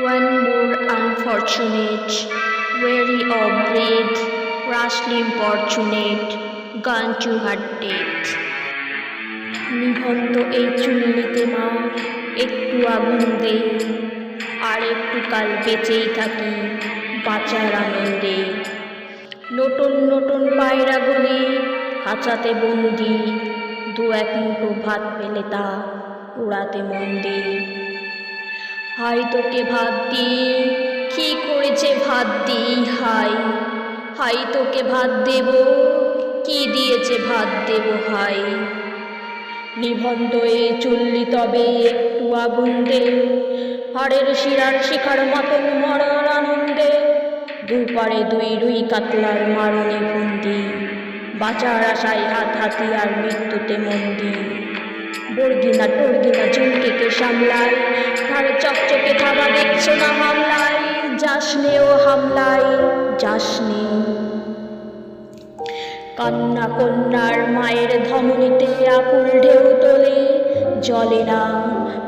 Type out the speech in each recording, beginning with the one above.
One more unfortunate, weary of breath, rashly importunate, gone to her death. নিভন্ত এই চুল্লিতে মা একটু আগুন দে আর একটু কাল বেঁচেই থাকি বাঁচার আনন্দে নতুন নতুন পায়রা গলি খাঁচাতে বন্দি দু এক মুঠো ভাত পেলে তা উড়াতে মন দে হাই তোকে ভাত দিই কি করেছে ভাত দিই হাই হাই তোকে ভাত দেব, কি দিয়েছে ভাত দেব হাই নিবন্ধ এ চুল্লি তবে একটু আগুন দে হাড়ের শিরার শিখার মতন মরার আনন্দে। দুপারে দুই রুই কাতলার মারণে বন্দি বাঁচার আশায় হাত হাতিয়ার মৃত্যুতে মন্দি বর্গিনা, টর্গিনা ঝুমকেকে সামলায় তার চকচকে থাবা দেখছ না হামলায়? যাসনে ও হামলায় যাসনে কান্না কন্যার মায়ের ধমনীতে আকুল ঢেউ তোলে জলে না।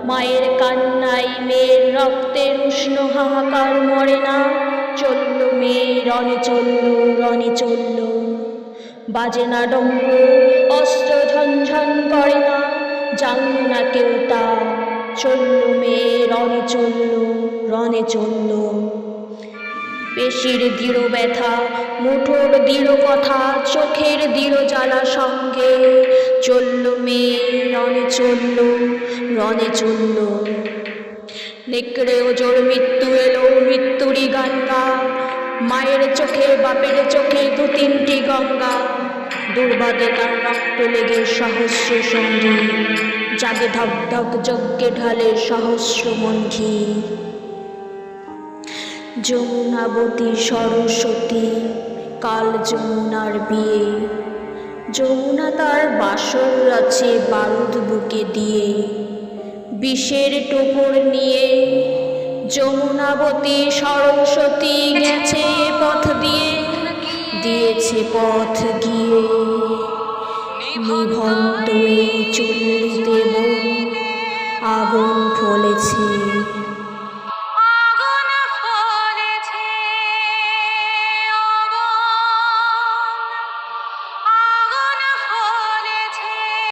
মায়ের কান্নায় মেয়ের রক্তের উষ্ণ হাহাকার মরে না। চলল মেয়ে রনে চলল রনে চলল। বাজে না ডম্ব, অস্ত্র ঝনঝন করে না। জানল না কেউ তা। চলল মেয়ে চলল রনে চলল। পেশির দৃঢ় ব্যথা, মুঠোর দৃঢ় কথা, চোখের দৃঢ় জ্বালা সঙ্গে চলল মেয়ে রনে চলল রনে চলল। নেকড়ে ওজোর মৃত্যু এলো, মৃত্যুরই গঙ্গা। মায়ের চোখে, বাপের চোখে দু তিনটি গঙ্গা। দুর্বাদে তার রক্ত লেগে সহস্র সন্ধি জাগে ধক ধক যজ্ঞে ঢালে সহস্র মন্ধি যমুনাবতী সরস্বতী, কাল যমুনার বিয়ে। যমুনা তার বাসর আছে বারুদ বুকে দিয়ে। বিষের টোপর নিয়ে যমুনাবতী সরস্বতী গেছে পথ দিয়ে, দিয়েছে পথ গিয়ে। নিভন